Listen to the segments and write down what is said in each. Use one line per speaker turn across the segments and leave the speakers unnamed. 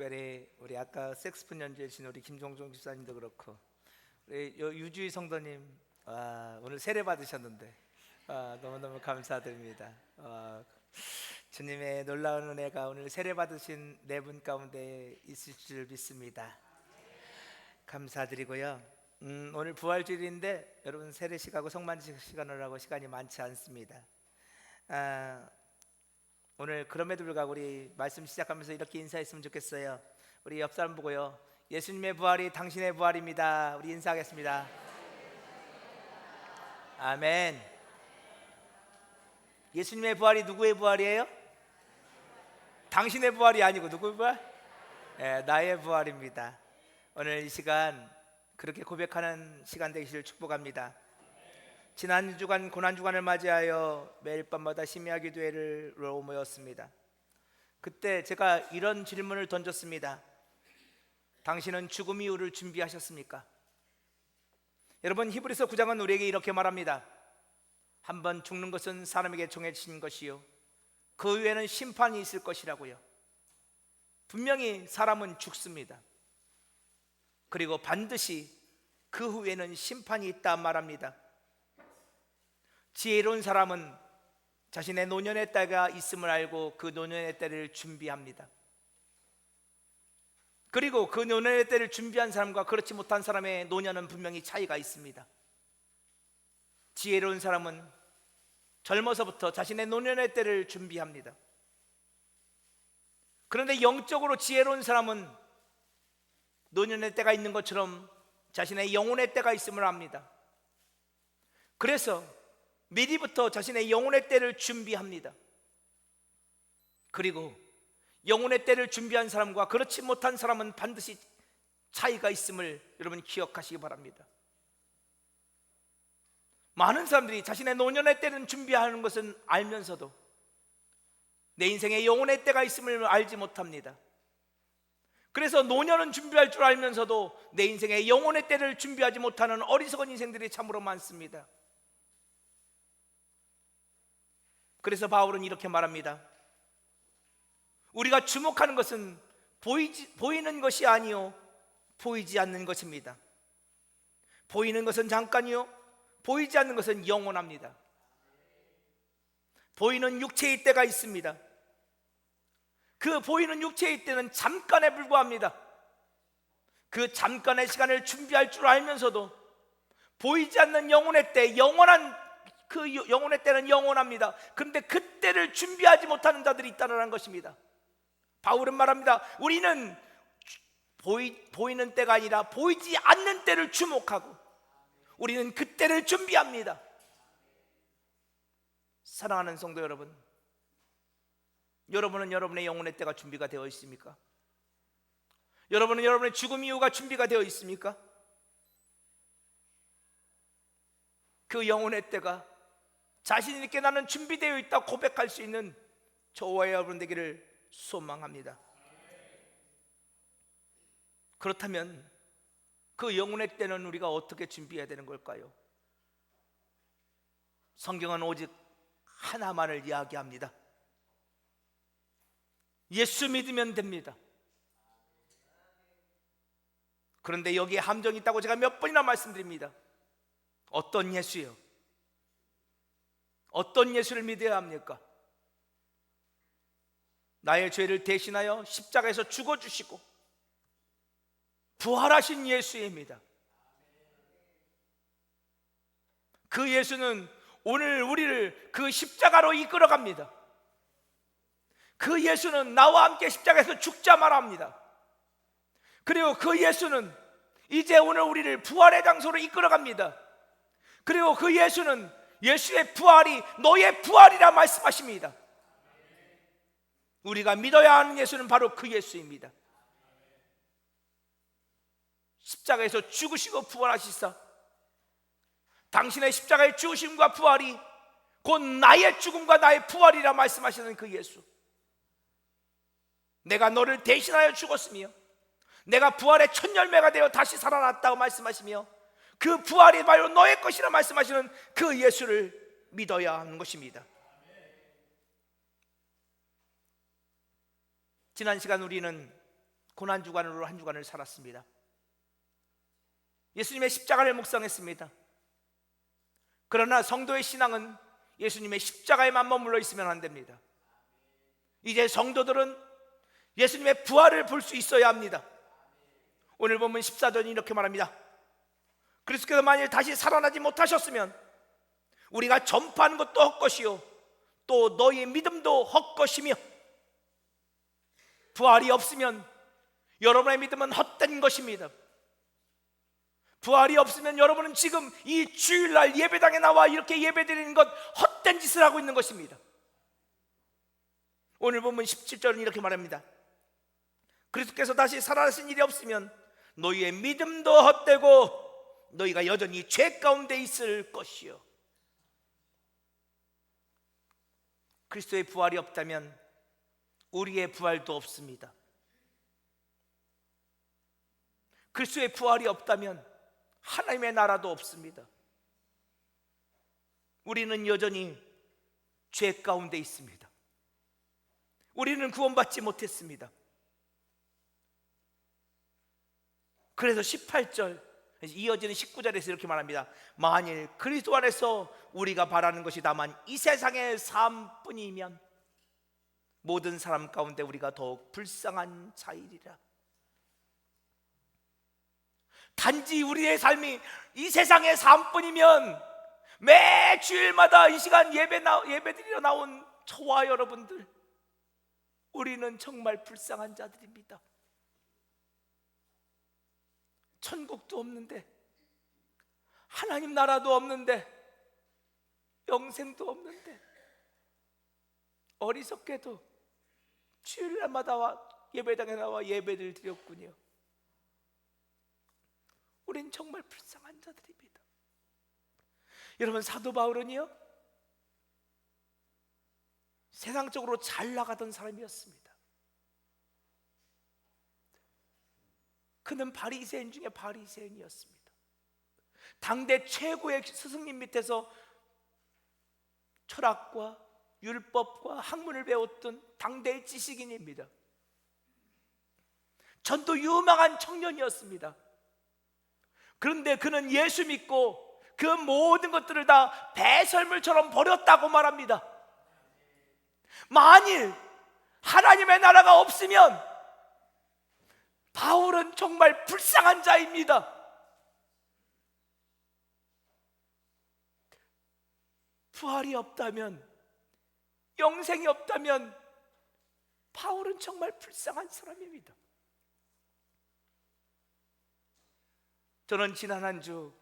특별히 우리 아까 색스폰 연주해 주신 우리 김종종 집사님도 그렇고 우리 요 유주희 성도님 와, 오늘 세례 받으셨는데 와, 너무너무 감사드립니다. 와, 주님의 놀라운 은혜가 오늘 세례 받으신 네 분 가운데 있을 줄 믿습니다. 감사드리고요. 음, 오늘 부활주일인데 여러분 세례식하고 성만식 시간을 하고 시간이 많지 않습니다. 아, 오늘 그럼에도 불구하고 우리 말씀 시작하면서 이렇게 인사했으면 좋겠어요. 우리 옆 사람 보고요. 예수님의 부활이 당신의 부활입니다. 우리 인사하겠습니다. 아멘. 예수님의 부활이 누구의 부활이에요? 당신의 부활이 아니고 누구의 부활? 예, 나의 부활입니다. 오늘 이 시간 그렇게 고백하는 시간 되기를 축복합니다. 지난 주간 고난 주간을 맞이하여 매일 밤마다 심야 기도회로 모였습니다. 그때 제가 이런 질문을 던졌습니다. 당신은 죽음 이후를 준비하셨습니까? 여러분 히브리서 9장은 우리에게 이렇게 말합니다. 한번 죽는 것은 사람에게 정해진 것이요 그 후에는 심판이 있을 것이라고요. 분명히 사람은 죽습니다. 그리고 반드시 그 후에는 심판이 있다 말합니다. 지혜로운 사람은 자신의 노년의 때가 있음을 알고 그 노년의 때를 준비합니다. 그리고 그 노년의 때를 준비한 사람과 그렇지 못한 사람의 노년은 분명히 차이가 있습니다. 지혜로운 사람은 젊어서부터 자신의 노년의 때를 준비합니다. 그런데 영적으로 지혜로운 사람은 노년의 때가 있는 것처럼 자신의 영혼의 때가 있음을 압니다. 그래서 미리부터 자신의 영혼의 때를 준비합니다. 그리고 영혼의 때를 준비한 사람과 그렇지 못한 사람은 반드시 차이가 있음을 여러분 기억하시기 바랍니다. 많은 사람들이 자신의 노년의 때는 준비하는 것은 알면서도 내 인생에 영혼의 때가 있음을 알지 못합니다. 그래서 노년은 준비할 줄 알면서도 내 인생에 영혼의 때를 준비하지 못하는 어리석은 인생들이 참으로 많습니다. 그래서 바울은 이렇게 말합니다. 우리가 주목하는 것은 보이지, 보이는 것이 아니요 보이지 않는 것입니다. 보이는 것은 잠깐이요 보이지 않는 것은 영원합니다. 보이는 육체의 때가 있습니다. 그 보이는 육체의 때는 잠깐에 불과합니다. 그 잠깐의 시간을 준비할 줄 알면서도 보이지 않는 영혼의 때, 영원한 그 영혼의 때는 영원합니다. 그런데 그 때를 준비하지 못하는 자들이 있다는 것입니다. 바울은 말합니다. 우리는 보이, 보이는 때가 아니라 보이지 않는 때를 주목하고 우리는 그 때를 준비합니다. 사랑하는 성도 여러분, 여러분은 여러분의 영혼의 때가 준비가 되어 있습니까? 여러분은 여러분의 죽음 이후가 준비가 되어 있습니까? 그 영혼의 때가 자신 있게 나는 준비되어 있다 고백할 수 있는 저와 여러분 되기를 소망합니다. 그렇다면 그 영혼의 때는 우리가 어떻게 준비해야 되는 걸까요? 성경은 오직 하나만을 이야기합니다. 예수 믿으면 됩니다. 그런데 여기에 함정이 있다고 제가 몇 번이나 말씀드립니다. 어떤 예수요? 어떤 예수를 믿어야 합니까? 나의 죄를 대신하여 십자가에서 죽어주시고 부활하신 예수입니다. 그 예수는 오늘 우리를 그 십자가로 이끌어 갑니다. 그 예수는 나와 함께 십자가에서 죽자 말합니다. 그리고 그 예수는 이제 오늘 우리를 부활의 장소로 이끌어 갑니다. 그리고 그 예수는 예수의 부활이 너의 부활이라 말씀하십니다. 우리가 믿어야 하는 예수는 바로 그 예수입니다. 십자가에서 죽으시고 부활하시사 당신의 십자가의 죽으심과 부활이 곧 나의 죽음과 나의 부활이라 말씀하시는 그 예수. 내가 너를 대신하여 죽었으며 내가 부활의 첫 열매가 되어 다시 살아났다고 말씀하시며 그 부활이 바로 너의 것이라 말씀하시는 그 예수를 믿어야 하는 것입니다. 지난 시간 우리는 고난 주간으로 한 주간을 살았습니다. 예수님의 십자가를 묵상했습니다. 그러나 성도의 신앙은 예수님의 십자가에만 머물러 있으면 안 됩니다. 이제 성도들은 예수님의 부활을 볼 수 있어야 합니다. 오늘 보면 14절이 이렇게 말합니다. 그리스도께서 만일 다시 살아나지 못하셨으면 우리가 전파하는 것도 헛것이요 또 너희의 믿음도 헛것이며 부활이 없으면 여러분의 믿음은 헛된 것입니다. 부활이 없으면 여러분은 지금 이 주일날 예배당에 나와 이렇게 예배드리는 것 헛된 짓을 하고 있는 것입니다. 오늘 보면 17절은 이렇게 말합니다. 그리스도께서 다시 살아나신 일이 없으면 너희의 믿음도 헛되고 너희가 여전히 죄 가운데 있을 것이요. 그리스도의 부활이 없다면 우리의 부활도 없습니다. 그리스도의 부활이 없다면 하나님의 나라도 없습니다. 우리는 여전히 죄 가운데 있습니다. 우리는 구원받지 못했습니다. 그래서 18절 이어지는 19절에서 이렇게 말합니다. 만일 그리스도 안에서 우리가 바라는 것이 다만 이 세상의 삶뿐이면 모든 사람 가운데 우리가 더욱 불쌍한 자이리라. 단지 우리의 삶이 이 세상의 삶뿐이면 매 주일마다 이 시간 예배 나, 예배드리러 나온 저와 여러분들 우리는 정말 불쌍한 자들입니다. 천국도 없는데 하나님 나라도 없는데 영생도 없는데 어리석게도 주일날마다 와 예배당에 나와 예배를 드렸군요. 우린 정말 불쌍한 자들입니다. 여러분 사도 바울은요 세상적으로 잘 나가던 사람이었습니다. 그는 바리새인 중에 바리새인이었습니다. 당대 최고의 스승님 밑에서 철학과 율법과 학문을 배웠던 당대의 지식인입니다. 전도 유망한 청년이었습니다. 그런데 그는 예수 믿고 그 모든 것들을 다 배설물처럼 버렸다고 말합니다. 만일 하나님의 나라가 없으면 바울은 정말 불쌍한 자입니다. 부활이 없다면, 영생이 없다면, 바울은 정말 불쌍한 사람입니다. 저는 지난 한 주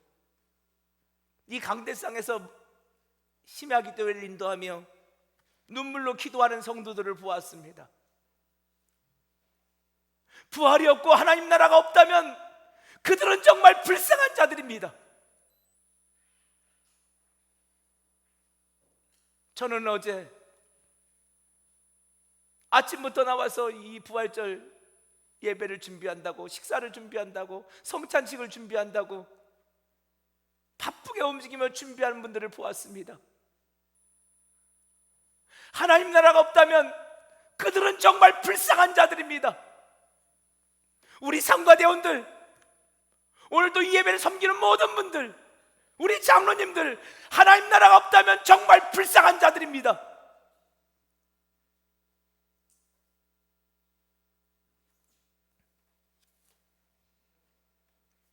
이 강대상에서 심야 기도를 인도하며 눈물로 기도하는 성도들을 보았습니다. 부활이 없고 하나님 나라가 없다면 그들은 정말 불쌍한 자들입니다. 저는 어제 아침부터 나와서 이 부활절 예배를 준비한다고 식사를 준비한다고 성찬식을 준비한다고 바쁘게 움직이며 준비하는 분들을 보았습니다. 하나님 나라가 없다면 그들은 정말 불쌍한 자들입니다. 우리 상가대원들, 오늘도 이 예배를 섬기는 모든 분들, 우리 장로님들, 하나님 나라가 없다면 정말 불쌍한 자들입니다.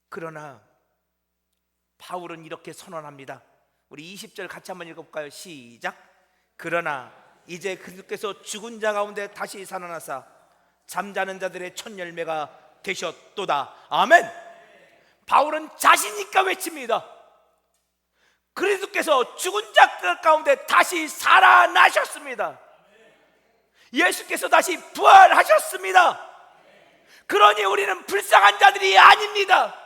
그러나 바울은 이렇게 선언합니다. 우리 20절 같이 한번 읽어볼까요? 시작. 그러나 이제 그리스도께서 죽은 자 가운데 다시 살아나사 잠자는 자들의 첫 열매가 되셨도다. 아멘. 바울은 자신있게 외칩니다. 그리스도께서 죽은 자 가운데 다시 살아나셨습니다. 예수께서 다시 부활하셨습니다. 그러니 우리는 불쌍한 자들이 아닙니다.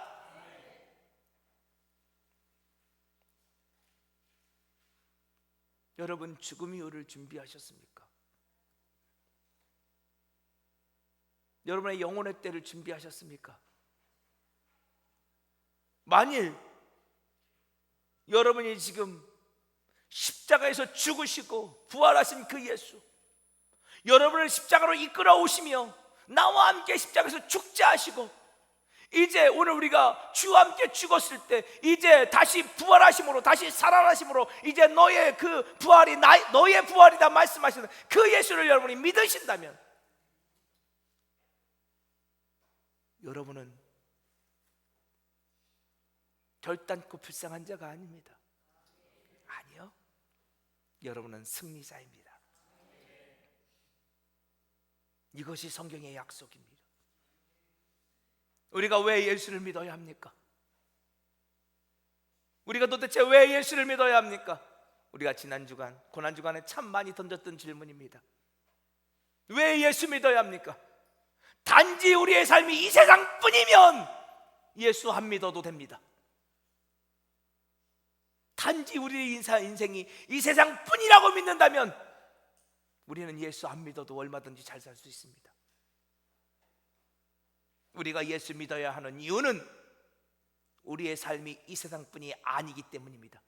여러분 죽음 이후를 준비하셨습니까? 여러분의 영혼의 때를 준비하셨습니까? 만일 여러분이 지금 십자가에서 죽으시고 부활하신 그 예수 여러분을 십자가로 이끌어 오시며 나와 함께 십자가에서 죽지 하시고 이제 오늘 우리가 주와 함께 죽었을 때 이제 다시 부활하심으로 다시 살아나심으로 이제 너의 그 부활이 나, 너의 부활이다 말씀하시는 그 예수를 여러분이 믿으신다면 여러분은 결단코 불쌍한 자가 아닙니다. 아니요. 여러분은 승리자입니다. 이것이 성경의 약속입니다. 우리가 왜 예수를 믿어야 합니까? 우리가 도대체 왜 예수를 믿어야 합니까? 우리가 지난 주간, 고난 주간에 참 많이 던졌던 질문입니다. 왜 예수 믿어야 합니까? 단지 우리의 삶이 이 세상뿐이면 예수 안 믿어도 됩니다. 단지 우리의 인사 인생이 이 세상뿐이라고 믿는다면 우리는 예수 안 믿어도 얼마든지 잘 살 수 있습니다. 우리가 예수 믿어야 하는 이유는 우리의 삶이 이 세상뿐이 아니기 때문입니다.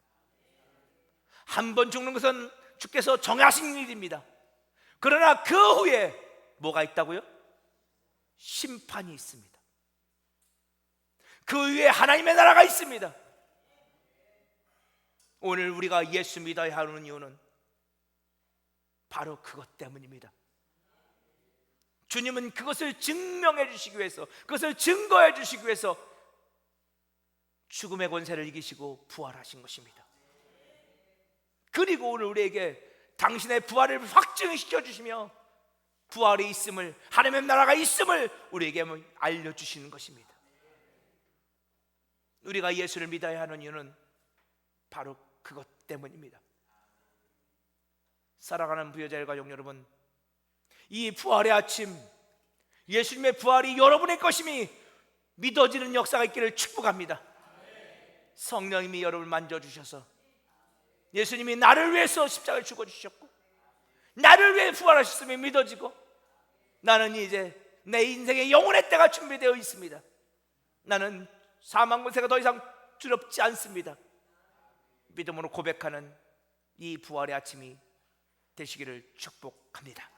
한 번 죽는 것은 주께서 정하신 일입니다. 그러나 그 후에 뭐가 있다고요? 심판이 있습니다. 그 위에 하나님의 나라가 있습니다. 오늘 우리가 예수 믿어야 하는 이유는 바로 그것 때문입니다. 주님은 그것을 증명해 주시기 위해서, 그것을 증거해 주시기 위해서 죽음의 권세를 이기시고 부활하신 것입니다. 그리고 오늘 우리에게 당신의 부활을 확증시켜 주시며 부활이 있음을 하나님의 나라가 있음을 우리에게 알려 주시는 것입니다. 우리가 예수를 믿어야 하는 이유는 바로 그것 때문입니다. 살아가는 부여자의 가족 여러분, 이 부활의 아침, 예수님의 부활이 여러분의 것임이 믿어지는 역사가 있기를 축복합니다. 성령님이 여러분을 만져주셔서 예수님이 나를 위해서 십자가를 죽어주셨고 나를 위해 부활하셨음이 믿어지고 나는 이제 내 인생의 영혼의 때가 준비되어 있습니다. 나는 사망 권세가 더 이상 두렵지 않습니다. 믿음으로 고백하는 이 부활의 아침이 되시기를 축복합니다.